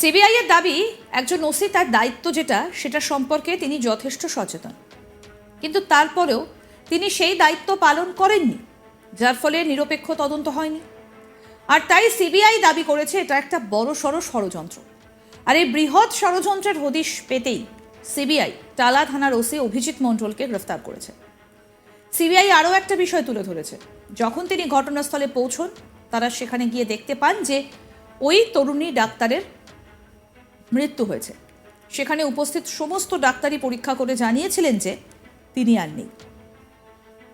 CBI এর দাবি, একজন ওসি তার দায়িত্ব যেটা, সেটা সম্পর্কে তিনি যথেষ্ট সচেতন। কিন্তু তারপরেও তিনি সেই দায়িত্ব পালন করেননি, যার ফলে নিরপেক্ষ তদন্ত হয়নি। আর তাই সিবিআই দাবি করেছে, এটা একটা বড় সড় ষড়যন্ত্র। আর এই বৃহৎ ষড়যন্ত্রের হদিশ পেতেই সিবিআই, টালা থানার ওসি অভিজিৎ মণ্ডলকে গ্রেফতার করেছে। সিবিআই আরও একটা বিষয় তুলে ধরেছে। যখন তিনি ঘটনাস্থলে পৌঁছন, তারা সেখানে গিয়ে দেখতে পান যে ওই তরুণী ডাক্তারের মৃত্যু হয়েছে। সেখানে উপস্থিত সমস্ত ডাক্তারি পরীক্ষা করে জানিয়েছিলেন যে তিনি আর নেই।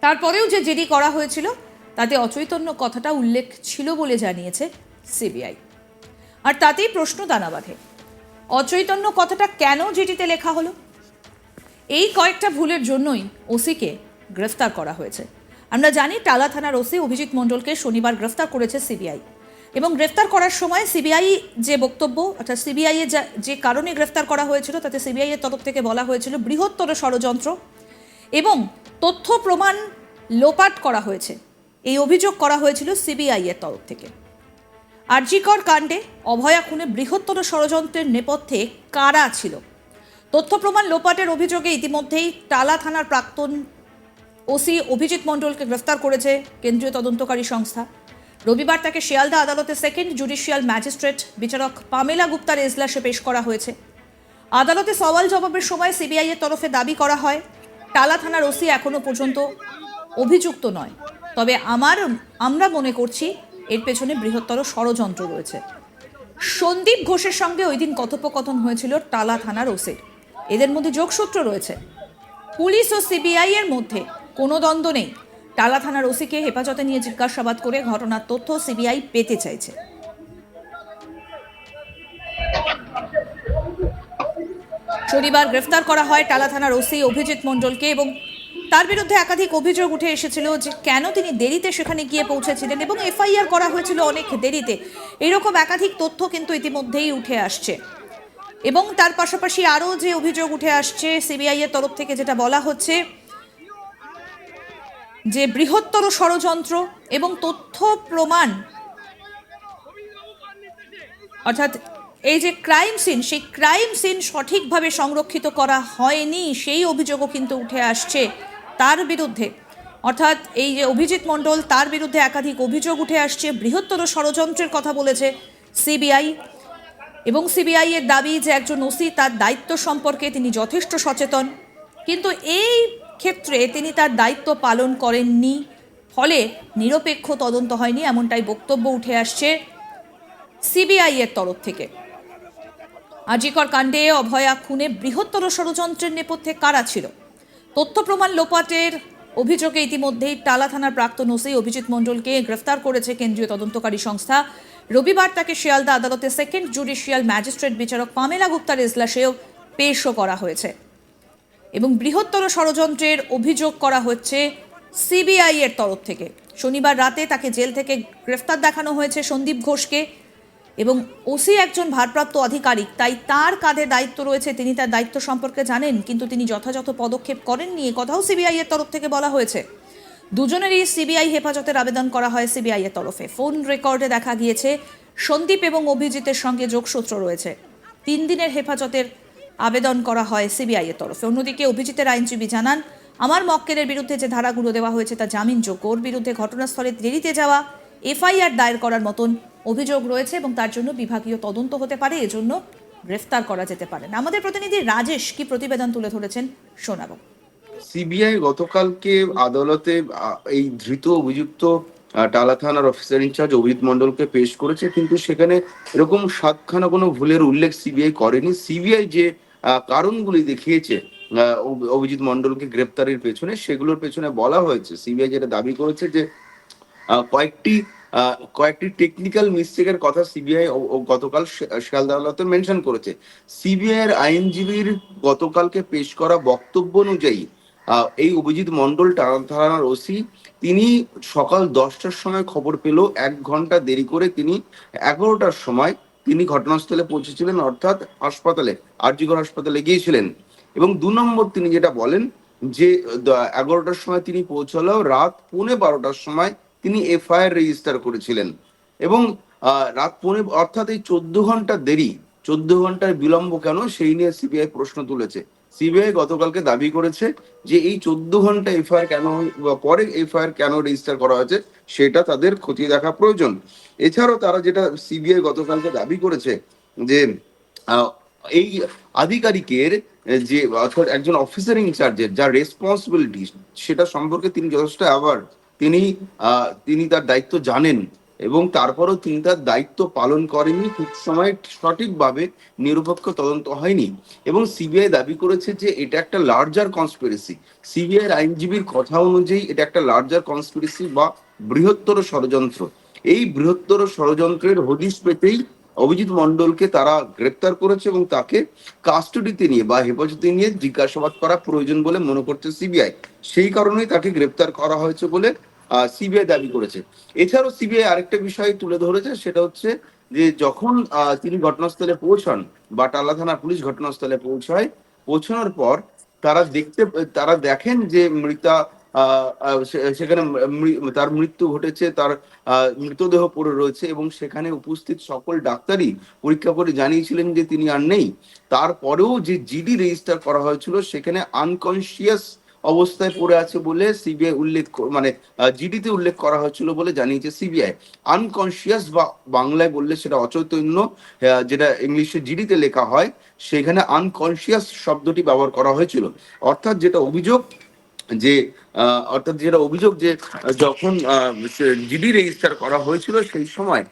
তারপরেও যে জেডি করা হয়েছিল, তাতে অচৈতন্য কথাটা উল্লেখ ছিল বলে জানিয়েছে সিবিআই। আর তাতেই প্রশ্ন দানা বাঁধে। অচৈতন্য কথাটা কেন জিডিতে লেখা হলো? এই কয়েকটা ভুলের জন্যই ওসিকে গ্রেফতার করা হয়েছে। আমরা জানি টালা থানার ওসি অভিজিৎ মণ্ডলকে শনিবার গ্রেফতার করেছে সিবিআই। এবং গ্রেফতার করার সময় সিবিআই যে বক্তব্য, অর্থাৎ সিবিআই এর যা- কারণে গ্রেফতার করা হয়েছিল, তাতে সিবিআই এর তরফ থেকে বলা হয়েছিল বৃহত্তর ষড়যন্ত্র এবং তথ্য প্রমাণ লোপাট করা হয়েছে। এই অভিযোগ করা হয়েছিল সিবিআই এর তরফ থেকে। আরজিকর কাণ্ডে অভয়া খুনে বৃহত্তর ষড়যন্ত্রের নেপথ্যে কারা ছিল? তথ্য প্রমাণ লোপাটের অভিযোগে ইতিমধ্যেই টালা থানার প্রাক্তন ওসি অভিজিৎ মণ্ডলকে গ্রেফতার করেছে কেন্দ্রীয় তদন্তকারী সংস্থা। রবিবার তাকে শিয়ালদা আদালতে সেকেন্ড জুডিশিয়াল ম্যাজিস্ট্রেট বিচারক পামেলা গুপ্তার এজলাসে পেশ করা হয়েছে। আদালতে সওয়াল জবাবের সময় সিবিআই এর তরফে দাবি করা হয়, টালা থানার ওসি এখনও পর্যন্ত অভিযুক্ত নয়। তবে আমার, আমরা মনে করছি এর পেছনে বৃহত্তর ষড়যন্ত্র রয়েছে। সন্দীপ ঘোষের সঙ্গে ওই দিন কথোপকথন হয়েছিল টালা থানার ওসির। এদের মধ্যে যোগসূত্র রয়েছে। পুলিশ ও সিবিআই এর মধ্যে কোনো দ্বন্দ্ব নেই। টালা থানার ওসিকে হেফাজতে নিয়ে জিজ্ঞাসাবাদ করে ঘটনার তথ্য সিবিআই পেতে চাইছে। শনিবার গ্রেফতার করা হয় টালা থানার ওসি অভিজিৎ মণ্ডলকে এবং তার বিরুদ্ধে একাধিক অভিযোগ উঠে এসেছিল যে কেন তিনি দেরিতে সেখানে গিয়ে পৌঁছেছিলেন এবং এফআইআর করা হয়েছিল অনেক দেরিতে। এরকম একাধিক তথ্য কিন্তু ইতিমধ্যেই উঠে আসছে। এবং তার পাশাপাশি আরও যে অভিযোগ উঠে আসছে সিবিআই এর তরফ থেকে যেটা বলা হচ্ছে যে বৃহত্তর ষড়যন্ত্র এবং তথ্য প্রমাণ, অর্থাৎ এই যে ক্রাইম সিন সেই ক্রাইম সিন সঠিকভাবে সংরক্ষিত করা হয়নি, সেই অভিযোগও কিন্তু উঠে আসছে তার বিরুদ্ধে। অর্থাৎ এই যে অভিজিৎ মণ্ডল, তার বিরুদ্ধে একাধিক অভিযোগ উঠে আসছে, বৃহত্তর ষড়যন্ত্রের কথা বলেছে সিবিআই এবং সিবিআই এর দাবি যে একজন ওসি তার দায়িত্ব সম্পর্কে তিনি যথেষ্ট সচেতন। কিন্তু এই ক্ষেত্রে তিনি তার দায়িত্ব পালন করেননি, ফলে নিরপেক্ষ তদন্ত হয়নি এমনটাই বক্তব্য উঠে আসছে সিবিআই এর তরফ থেকে। আজিকর কাণ্ডে অভয়া খুনে বৃহত্তর ষড়যন্ত্রের নেপথ্যে কারা ছিল? তথ্য প্রমাণ লোপাটের অভিযোগে ইতিমধ্যেই টালা থানার প্রাক্তন ওসি অভিজিৎ মণ্ডলকে গ্রেফতার করেছে কেন্দ্রীয় তদন্তকারী সংস্থা। রবিবার তাকে শিয়ালদা আদালতে সেকেন্ড জুডিশিয়াল ম্যাজিস্ট্রেট বিচারক পামেলা গুপ্তার এজলাসেও পেশও করা হয়েছে। এবং বৃহত্তর ষড়যন্ত্রের অভিযোগ করা হচ্ছে সিবিআই এর তরফ থেকে। শনিবার রাতে তাকে জেল থেকে গ্রেফতার দেখানো হয়েছে সন্দীপ ঘোষকে এবং ওসি একজন ভারপ্রাপ্ত আধিকারিক, তাই তার কাঁধে দায়িত্ব রয়েছে, তিনি তার দায়িত্ব সম্পর্কে জানেন, কিন্তু তিনি যথাযথ পদক্ষেপ করেননি, এ কথাও সিবিআই এর তরফ থেকে বলা হয়েছে। দুজনেরই সিবিআই হেফাজতের আবেদন করা হয় সিবিআই এর তরফে। ফোন রেকর্ডে দেখা গিয়েছে, সন্দীপ এবং অভিজিতের সঙ্গে যোগসূত্র রয়েছে। তিন দিনের হেফাজতের আবেদন করা হয় সিবিআই এর তরফে। অন্যদিকে অভিজিতের আইনজীবী জানান, আমার মক্কেলের বিরুদ্ধে যে ধারাগুলো দেওয়া হয়েছে তা জামিনযোগ্য। ওর বিরুদ্ধে ঘটনাস্থলে দেরিতে যাওয়া, এফআইআর দায়ের করার মতন অভিযোগ রয়েছে এবং তার জন্য বিভাগীয় তদন্ত হতে পারে। এজন্য গ্রেফতার করা যেতে পারে। আমাদের প্রতিনিধি রাজেশ কি প্রতিবেদন তুলে ধরেছেন শোনাবো। সিবিআই গতকালকে আদালতে এই ধৃত অভিযুক্ত টালা থানার অফিসার ইনচার্জ অভিজিৎ মন্ডলকে পেশ করেছে। কিন্তু সেখানে এরকম সাতখানা কোনো ভুলের উল্লেখ সিবিআই করেনি। সিবিআই যে কারণগুলি দেখিয়েছে অভিজিৎ মন্ডলকে গ্রেপ্তারের পেছনে। সেগুলোর পেছনে বলা হয়েছে, সিবিআই যেটা দাবি করেছে যে কয়েকটি কয়েকটি টেকনিক্যাল মিস্টেকের কথা সিবিআই গতকাল শিয়ালদা আদালতে মেনশন করেছে। সিবিআই এর আইনজীবীর গতকালকে পেশ করা বক্তব্য অনুযায়ী এই অভিজিৎ মন্ডল থানার ওসি, তিনি সকাল দশটার সময় খবর পেল এক ঘণ্টা দেরি করে তিনি এগারোটার সময় তিনি ঘটনাস্থলে পৌঁছেছিলেন, অর্থাৎ হাসপাতালে আরজিগড় হাসপাতালে গিয়েছিলেন। এবং দু নম্বর তিনি যেটা বলেন যে এগারোটার সময় তিনি পৌঁছালো, রাত পৌনে বারোটার সময় তিনি এফআইআর রেজিস্টার করেছিলেন। এবং রাত পৌনে, অর্থাৎ এই চোদ্দ ঘণ্টা দেরি, চোদ্দ ঘণ্টার বিলম্ব কেন, সেই নিয়ে সিবিআই প্রশ্ন তুলেছে। সিবিআই গতকালকে দাবি করেছে যে এই চোদ্দ ঘণ্টা এফআইআর কেন পরে এফআইআর কেন রেজিস্টার করা হয়েছে সেটা তাদের খতিয়ে দেখা প্রয়োজন। এছাড়াও তারা যেটা সিবিআই গতকালকে দাবি করেছে যে এই আধিকারিকের যে অর্থাৎ একজন অফিসার ইনচার্জের যা রেসপন্সিবিলিটি সেটা সম্পর্কে তিনি যথেষ্ট অ্যাওয়ার তিনি তিনি তার দায়িত্ব জানেন। এবং তারপরও তিনি তার দায়িত্ব পালন করেননি, ঠিক সময় সঠিকভাবে নিরপেক্ষ তদন্ত হয়নি। এবং সিবিআই দাবি করেছে যে এটা একটা লার্জার কনস্পিরেসি সিবিআই আইনজীবীর কথা অনুযায়ী এটা একটা লার্জার কনস্পিরেসি বা বৃহত্তর ষড়যন্ত্র। এই বৃহত্তর ষড়যন্ত্রের হদিশ পেতেই অভিজিৎ মন্ডলকে তারা গ্রেপ্তার করেছে এবং তাকে কাস্টডিতে নিয়ে বা হেফাজতে নিয়ে জিজ্ঞাসাবাদ করা প্রয়োজন বলে মনে করছে সিবিআই। সেই কারণেই তাকে গ্রেপ্তার করা হয়েছে বলে সিবিআই দাবি করেছে। এছাড়াও সিবিআই আরেকটা বিষয় তুলে ধরেছে, সেটা হচ্ছে যে যখন তিনি ঘটনাস্থলে পৌঁছান বা টালা থানা পুলিশ ঘটনাস্থলে পৌঁছায়, পৌঁছানোর পর তারা দেখতে, তারা দেখেন যে মৃতা সেখানে তার মৃত্যু ঘটেছে, তার মৃতদেহ পড়ে রয়েছে এবং সেখানে উপস্থিত সকল ডাক্তারই পরীক্ষা করে জানিয়েছিলেন যে তিনি আর নেই। তারপরেও যে জিডি রেজিস্টার করা হয়েছিল, সেখানে আনকনসিয়াস অবস্থায় পড়ে আছে বলে সিবিআই উল্লেখ মানে জিডিতে উল্লেখ করা হয়েছিল বলে জানিয়েছে সিবিআই আনকনসিয়াস বা বাংলায় বললে সেটা অচৈতন্য যেটা ইংলিশে জিডিতে লেখা হয়, সেখানে আনকনসিয়াস শব্দটি ব্যবহার করা হয়েছিল। অর্থাৎ যেটা অভিযোগ যে অর্থাৎ যেটা অভিযোগ যে, যখন জিডি রেজিস্টার করা হয়েছিল সেই সময়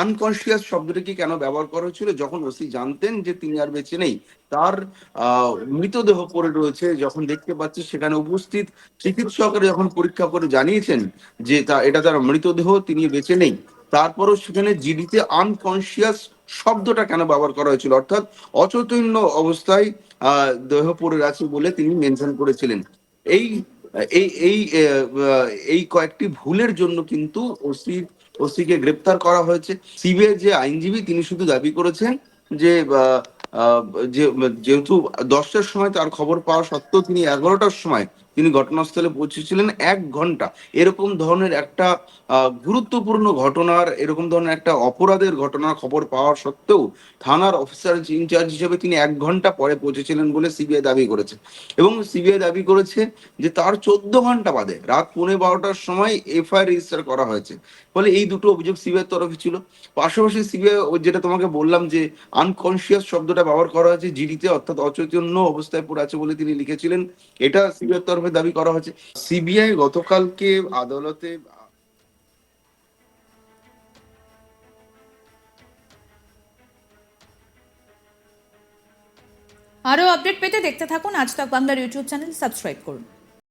আনকনসিয়াস শব্দটিকে কেন ব্যবহার করা হয়েছিল? যখন ওসি জানতেন যে তিনি আর বেঁচে নেই, তার মৃতদেহ পড়ে রয়েছে, যখন দেখতে পাচ্ছে সেখানে উপস্থিত চিকিৎসকেরা যখন পরীক্ষা করে জানিয়েছেন যে তা, এটা তার মৃতদেহ, তিনি বেঁচে নেই, তারপরও সেখানে জিডিতে আনকনসিয়াস শব্দটা কেন ব্যবহার করা হয়েছিল? অর্থাৎ অচৈতন্য অবস্থায় দেহ পড়ে আছে বলে তিনি মেনশন করেছিলেন। এই এই এই কয়েকটি ভুলের জন্য কিন্তু ওসি ওসিকে গ্রেপ্তার করা হয়েছে। সিবিআই যে আইনজীবী, তিনি শুধু দাবি করেছেন যে যেহেতু দশটার সময় তার খবর পাওয়া সত্ত্বেও তিনি এগারোটার সময় তিনি ঘটনাস্থলে পৌঁছেছিলেন এক ঘণ্টা। এরকম ধরনের একটা গুরুত্বপূর্ণ ঘটনার, এরকম ধরনের একটা অপরাধের ঘটনার খবর পাওয়া সত্ত্বেও থানার অফিসার ইনচার্জ হিসেবে তিনি এক ঘণ্টা পরে পৌঁছেছিলেন বলে সিবিআই দাবি করেছে। এবং সিবিআই দাবি করেছে যে তার চোদ্দ ঘণ্টা বাদে রাত পৌনে বারোটার সময় এফআইআর রেজিস্টার করা হয়েছে। ফলে এই দুটো অভিযোগ সিবিআই তরফে ছিল। পাশাপাশি সিবিআই যেটা তোমাকে বললাম যে আনকনসিয়াস শব্দটা ব্যবহার করা হয়েছে জিডিতে অর্থাৎ অচৈতন্য অবস্থায় পড়ে আছে বলে তিনি লিখেছিলেন। এটা সিবিআই তরফে দাবি করা হয়েছে। সিবিআই গতকালকে আদালতে আরও আপডেট পেতে দেখতে থাকুন আজ তক বাংলার ইউটিউব চ্যানেল, সাবস্ক্রাইব করুন।